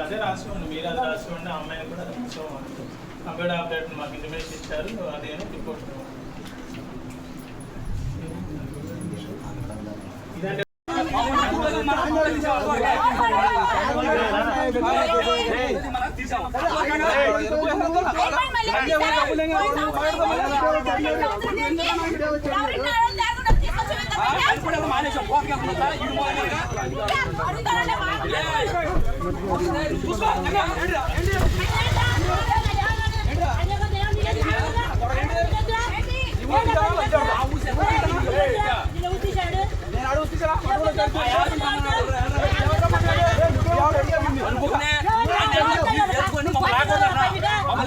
అదే రాసుకోండి మీరు అది రాసుకోండి ఆ అమ్మాయిని కూడా రాసుకోమని కంప్యూటర్ ఆపరేటర్ మాకు ఇంటిమేషన్ ఇచ్చారు అదే రిపోర్ట్ ఇదంటే చూసుకో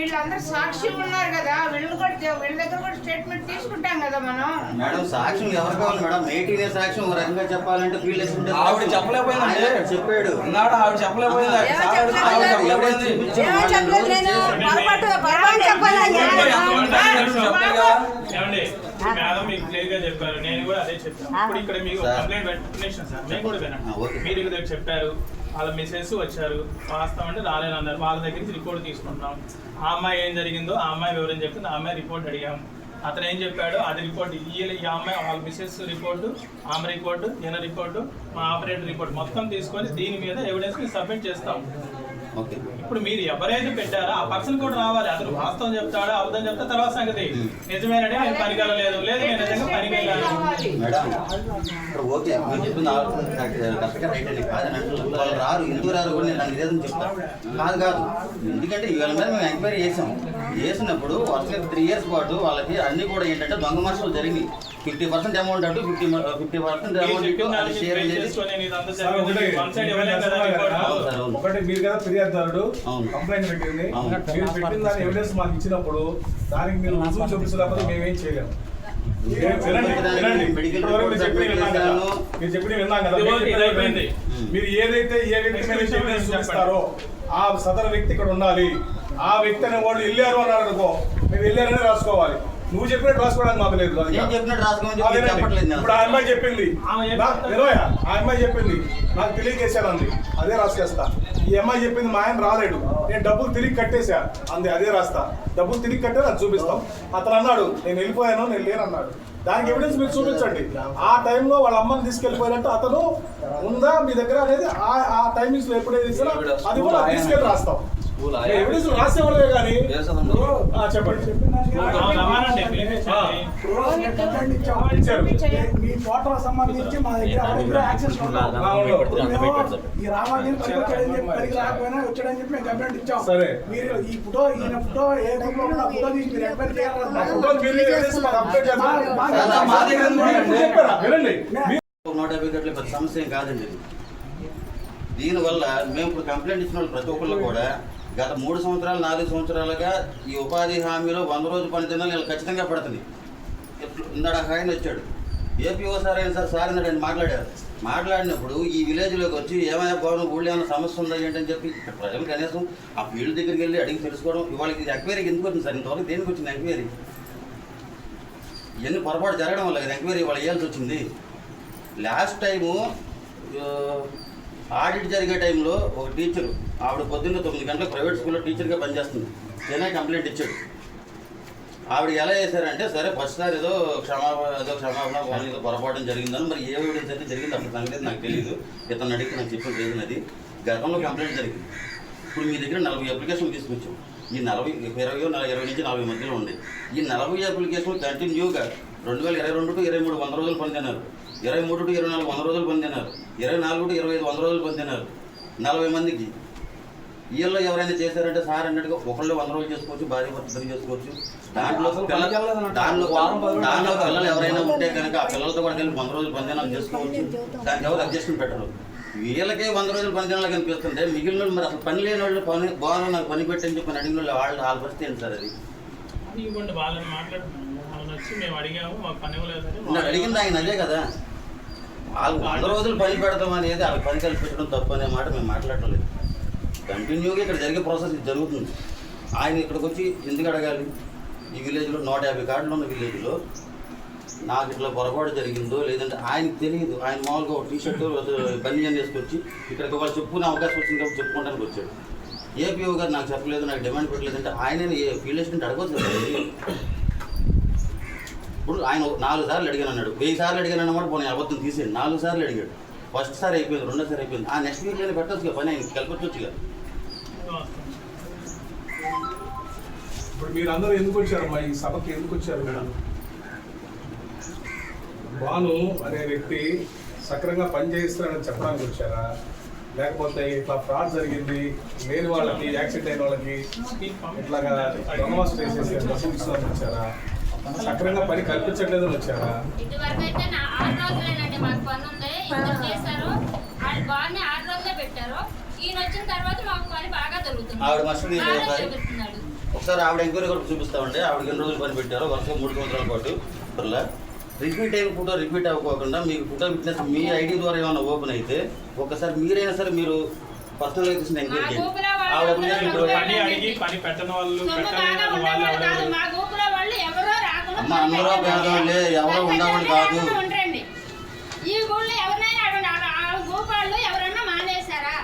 వీళ్ళందరూ సాక్షి ఉన్నారు కదా వీళ్ళు కూడా వీళ్ళ దగ్గర కూడా స్టేట్మెంట్ తీసుకుంటాం కదా మనం. మేడం సాక్ష్యం ఎవరు కావాలి మేడం. నేటినే సాక్ష్యం ఒక రకంగా చెప్పాలంటే ఫీల్డ్ వేసుకుంటే ఆవిడ చెప్పలేకపోయిందండి. ఆయన చెప్పాడు. ఉన్నాడు? ఆవిడ చెప్పలేకపోయింది? ఆవిడ చెప్పలేకపోయింది? మేడం మీకు క్లియర్గా చెప్పారు. నేను కూడా అదే చెప్పాను. ఇప్పుడు ఇక్కడ మీకు. కంప్లైంట్ పెట్టినేషన్ సార్. కూడా ఆ, వినండి. మీరు ఇక్కడ చెప్పారు. వాళ్ళ మిసెస్ వచ్చారు. వాస్తవం అంటే రాలేనన్నారు వాళ్ళ దగ్గర నుంచి రిపోర్ట్ తీసుకుంటున్నాం. ఆ అమ్మాయి ఏం జరిగిందో ఆ అమ్మాయి వివరం చెప్పింది ఆ అమ్మాయి రిపోర్ట్ అడిగాం. అతను ఏం చెప్పాడు? అది రిపోర్ట్ ఈ ఈ అమ్మాయి వాళ్ళ మిసెస్ రిపోర్టు ఆమె రిపోర్టు ఈయన రిపోర్టు మా ఆపరేటర్ రిపోర్ట్ మొత్తం తీసుకొని దీని మీద ఎవిడెన్స్ సబ్మిట్ చేస్తాం. ఓకే. ఇప్పుడు మీరు ఎవరైతే పెట్టారో? ఆ పర్సన్ కూడా రావాలి. అతను వాస్తవం చెప్తాడా? అబద్ధం చెప్తా తర్వాత సంగతి. నిజమేనండి నేను పనికి వెళ్ళలేదు లేదు నేను నిజంగా మేడం ఇప్పుడు ఓకే మీరు చెప్పింది కరెక్ట్గా రైట్ అండి. కాదని అంటున్నారు వాళ్ళు రారు ఎందుకు రారు కూడా నేను నివేదన చెప్తాను కాదు కాదు. ఎందుకంటే ఇవాళ మీద మేము ఎంక్వైరీ చేసాం. చేసినప్పుడు వర్షం త్రీ ఇయర్స్ పాటు వాళ్ళకి అన్ని కూడా ఏంటంటే దొంగ మనుషులు జరిగింది ఫిఫ్టీ పర్సెంట్ అమౌంట్ అంటూ fifty fifty percent amount share చేసి ఒకటి మీరు కదా ఫిర్యాదుదారుడు. కంప్లైంట్ పెట్టింది. మీరు పెట్టిన దాని ఎవిడెన్స్ మాకు ఇచ్చినప్పుడు దానికి మీరు రుజువు చూపించలేకపోతే మేమేం చేయలేము మీరు మీరు విన్నాం కదా. ఏదైతే ఏ వ్యక్తి చూపిస్తారో ఆ సదరు వ్యక్తి ఇక్కడ ఉండాలి. ఆ వ్యక్తి అనే వాళ్ళు వెళ్ళారు అన్నారు అనుకో మేము వెళ్ళారని రాసుకోవాలి. నువ్వు చెప్పినట్టు రాసుకోవడానికి మాకు లేదు ఇప్పుడు ఆ అమ్మాయి చెప్పింది. ఆ అమ్మాయి చెప్పింది. నాకు తెలియకేశాను అంది అదే రాసుకేస్తా. ఈ అమ్మాయి చెప్పింది మా ఆయన రాలేడు. నేను డబ్బులు తిరిగి కట్టేశా. అంది అదే రాస్తా. డబ్బులు తిరిగి కట్టే నాకు చూపిస్తాం. అతను అన్నాడు నేను వెళ్ళిపోయాను నేను లేను అన్నాడు. దానికి ఎవిడెన్స్ మీరు చూపించండి. ఆ టైంలో వాళ్ళ అమ్మని తీసుకెళ్ళిపోయినట్టు అతను ఉందా మీ దగ్గర అనేది ఆ ఆ టైమింగ్స్లో ఎప్పుడైతే అది కూడా తీసుకెళ్ళి రాస్తాం. ఎవిడెన్స్ కానీ చెప్పండి. మీ ఫోటో సంబంధించి మా దగ్గర యాక్సెస్ ఈ వచ్చాడని చెప్పి పనికి రాకపోయినా వచ్చాడని చెప్పి మేము కంప్లైంట్ ఇచ్చాం సరే. మీరు ఈ ఫోటో ఈయన ఫోటో ఏ ఫోటో తీసి మీరు ఎంక్వైరీ. మా దగ్గర? వినండి నూట యాభై గంటల పెద్ద సమస్య ఏం కాదండి దీనివల్ల మేము ఇప్పుడు కంప్లైంట్ ఇచ్చిన వాళ్ళు ప్రతి ఒక్కళ్ళు కూడా గత మూడు సంవత్సరాలు నాలుగు సంవత్సరాలుగా ఈ ఉపాధి హామీలో వంద రోజు పని తిన్నాలు వీళ్ళు ఖచ్చితంగా పడుతుంది ఇప్పుడు ఇందాడ ఆయన వచ్చాడు. ఏపీఓ సార్ అయిన సార్? సార్ ఇందాడు ఆయన మాట్లాడారు. మాట్లాడినప్పుడు ఈ విలేజ్లోకి వచ్చి ఏమైనా భవనం ఊళ్ళో ఏమైనా సమస్య ఉందా ఏంటని చెప్పి ఇక్కడ ప్రజలు కనీసం ఆ ఫీల్డ్ దగ్గరికి వెళ్ళి అడిగి తెలుసుకోవడం ఇవాళ ఇది ఎంక్వైరీకి ఎందుకు వచ్చింది సార్? ఇంతవరకు దేనికి వచ్చింది ఎంక్వైరీ? ఇవన్నీ పొరపాటు జరగడం వల్ల కదా ఎంక్వైరీ ఇవాళ వేయాల్సి వచ్చింది. లాస్ట్ టైము ఆడిట్ జరిగే టైంలో ఒక టీచరు ఆవిడ పొద్దున్న తొమ్మిది గంటలకు ప్రైవేట్ స్కూల్లో టీచర్గా పనిచేస్తుంది. నేనే కంప్లైంట్ ఇచ్చాడు. ఆవిడ ఎలా చేశారంటే సరే ఫస్ట్ సార్ ఏదో క్షమాపణ ఏదో క్షమాపణ వాళ్ళు ఏదో పొరపాటు జరిగిందని మరి ఏ ఎవిడెన్స్ అయితే జరిగింది అప్పుడు సంగతి నాకు తెలియదు ఇతను అడిగి నాకు చెప్పిన రీజన్ అది. గతంలో కంప్లైంట్ జరిగింది. ఇప్పుడు మీ దగ్గర నలభై అప్లికేషన్ తీసుకొచ్చాం. ఈ నలభై ఇరవై ఇరవై నుంచి నలభై మధ్యలో ఉంది ఈ నలభై అప్లికేషన్ కంటిన్యూగా రెండు వేల ఇరవై రెండు టు ఇరవై మూడు వంద రోజులు పొందినారు ఇరవై మూడు టు ఇరవై నాలుగు వంద రోజులు పొందినారు ఇరవై నాలుగు ఇరవై ఐదు వంద రోజులు పొందినారు. నలభై మందికి. వీళ్ళు ఎవరైనా చేశారంటే సార్ అన్నట్టుగా ఒకళ్ళు వంద రోజులు చేసుకోవచ్చు భార్య భర్త ఇద్దరు చేసుకోవచ్చు. దాంట్లో. దాంట్లో దాంట్లో. పిల్లలు ఎవరైనా ఉంటే కనుక ఆ పిల్లలతో కూడా కలిపి వంద రోజులు పందినాలు చేసుకోవచ్చు. దానికి ఎవరు అడ్జస్ట్మెంట్ పెట్టరు. వీళ్ళకే వంద రోజులు పందినాలు కనిపిస్తుంటే మిగిలిన వాళ్ళు మరి అసలు పని లేని వాళ్ళు పని బాగున్నా నాకు పని పెట్టని చెప్పి అడిగిన వాళ్ళు వాళ్ళ వాళ్ళ పరిస్థితి ఏంటి సార్ అది? వాళ్ళని వచ్చి మేము అడిగాము మాకు పని ఇవ్వలేదని నేను అడిగింది ఆయన అదే కదా. వాళ్ళు వంద రోజులు పని పెడతాం అనేది వాళ్ళ పని కల్పించడం తప్పు అనే మాట మేము మాట్లాడలేదు కంటిన్యూగా ఇక్కడ జరిగే ప్రాసెస్ ఇది జరుగుతుంది. ఆయన ఇక్కడికి వచ్చి ఎందుకు అడగాలి? ఈ విలేజ్లో నూట యాభై కార్డులు ఉన్న విలేజ్లో నాకు ఇట్లా పొరపాటు జరిగిందో లేదంటే ఆయనకు తెలియదు. ఆయన మామూలుగా ఒక టీషర్ట్ బనియన్ వేసుకొచ్చి ఇక్కడికి వాళ్ళు చెప్పుకునే అవకాశం వచ్చింది కాబట్టి చెప్పుకోవడానికి వచ్చాడు. ఏపీఓ గారు నాకు చెప్పలేదు నాకు డిమాండ్ పెట్టలేదంటే ఆయన ఫీల్డ్ అడగవచ్చు కదా. ఇప్పుడు ఆయన నాలుగు సార్లు అడిగాను అన్నాడు. వెయ్యి సార్లు అడిగాను అన్నమాట పోనీ అబద్ధం తీసేయండి. నాలుగు సార్లు అడిగాడు. ఫస్ట్ సారి అయిపోయింది రెండో సారి అయిపోయింది. ఆ నెక్స్ట్ వీక్ నేను పెట్టచ్చు పని ఆయన కదా. ఇప్పుడు మీరు అందరూ ఎందుకు వచ్చారు? మా ఈ సభకి ఎందుకు వచ్చారు మేడం? భాను అనే వ్యక్తి సక్రంగా పనిచేయిస్తారని చెప్పడానికి వచ్చారా? లేకపోతే ఇట్లా ఫ్రాడ్ జరిగింది లేని వాళ్ళకి యాక్సిడెంట్ అయిన వాళ్ళకి ఇట్లాగా దొంగవాసు చేసేసి వచ్చారా? సక్రంగా పని కల్పించట్లేదని వచ్చారా? ఇదివరకు అయితే నా ఆరు రోజులేనండి మాకు పని ఉంది. ఇద్దరు చేశారు. వాళ్ళు బాగానే ఆరు రోజులే పెట్టారు. ఈయన వచ్చిన తర్వాత మాకు పని బాగా దొరుకుతుంది ఆవిడ బాగా ఒకసారి- ఆవిడ ఎంక్వైరీ కూడా చూపిస్తామండి. ఆవిడ ఎన్ని రోజులు పని పెట్టారో వరుసగా మూడు సంవత్సరాల పాటు. ఇట్లా రిపీట్ అయిన ఫోటో రిపీట్ అవ్వకోకుండా మీకు ఫోటో ఫిట్నెస్ మీ ఐడి ద్వారా ఏమైనా ఓపెన్ అయితే ఒకసారి మీరైనా సరే మీరు పర్సనల్గా తీసిన ఎంక్వైరీ చేయండి. ఆవిడ. పని అడిగి పని పెట్టని వాళ్ళు సొమ్ము బాగా పెట్టలేని వాళ్ళు ఉండేవాళ్ళు కాదు ఎవరు మా గ్రూపులో వాళ్ళు ఎవరో రాకుండా అమ్మ, అందరూ. పేదవాళ్ళే, ఎవరో ఉండేవాళ్ళు కాదు. ఉండండి. ఈ ఊళ్ళో ఎవరినైనా అడగండి. ఆ- ఆ గ్రూప్ వాళ్ళు ఎవరన్నా మానేశారా?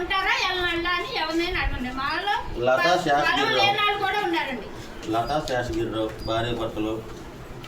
ఉంటారా? వెళ్ళాలా అని ఎవరినైనా అడగండి. మాలో లతా శాస్త్రి పొలం రావు. లేని వాళ్ళు కూడా ఉన్నారండి. లతా శేషగిరిరావు భార్య భర్తలు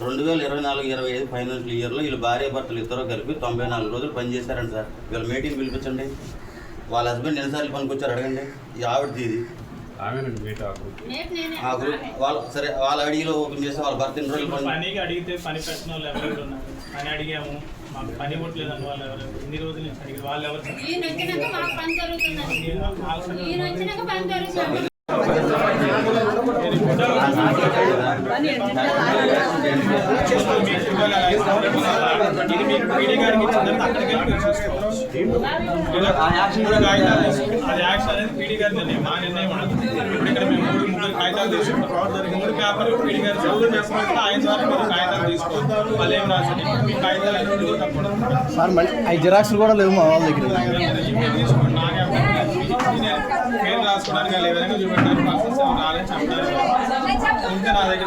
రెండు వేల ఇరవై నాలుగు ఇరవై ఐదు ఫైనాన్షియల్ ఇయర్లో వీళ్ళు భార్య భర్తలు ఇద్దరు కలిపి తొంభై నాలుగు రోజులు పనిచేశారండి సార్. వీళ్ళ మీటింగ్ పిలిపించండి. వాళ్ళ హస్బెండ్ ఎన్నిసార్లు పనికొచ్చారు అడగండి. ఈ ఆవిడది ఇది. ఆమెనండి మీట్ ఆ గ్రూప్ వాళ్ళు సరే వాళ్ళ ఐడిలో ఓపెన్ చేసి వాళ్ళ భర్త ఎన్ని రోజులు పని పనికి అడిగితే పని పెట్టిన వాళ్ళు ఎవరు ఉన్నారు పని అడిగాము మాకు పని ఇవ్వట్లేదని వాళ్ళు ఎవరు ఇన్ని రోజుల అడిగారు. వాళ్ళు ఎవరు ఈయన వచ్చినాక మాకు పని జరుగుతుందండి. ఈయన వచ్చినాక పని జరుగుతుంది ఇది మీకు పీడీ గారికి ఇచ్చిన తర్వాత అక్కడికి వెళ్ళి మీరు చూసుకోవాలి. ఆ యాక్షన్ మూడు కాగితాలు తీసుకుని అది యాక్షన్ అనేది పీడీ గారి నిర్ణయం మా నిర్ణయం ఇప్పుడు ఇక్కడ మేము మూడు కాగితాలు తీసుకుని మూడు గారు చదువు చేసుకుంటే ఆయన ద్వారా మీరు కాగితాలు తీసుకోవాలి వాళ్ళు ఏం రాసింది మీ కాగితాలు అన్ని సార్ మళ్ళీ అవి జిరాక్స్లు కూడా లేవు మా వాళ్ళ దగ్గర. తీసుకోండి నాకే పేరు రాసుకోవడానికి లేదని ఏదైనా చూపెట్టారు పర్సన్స్ చెప్తారు ఉంటే నా దగ్గర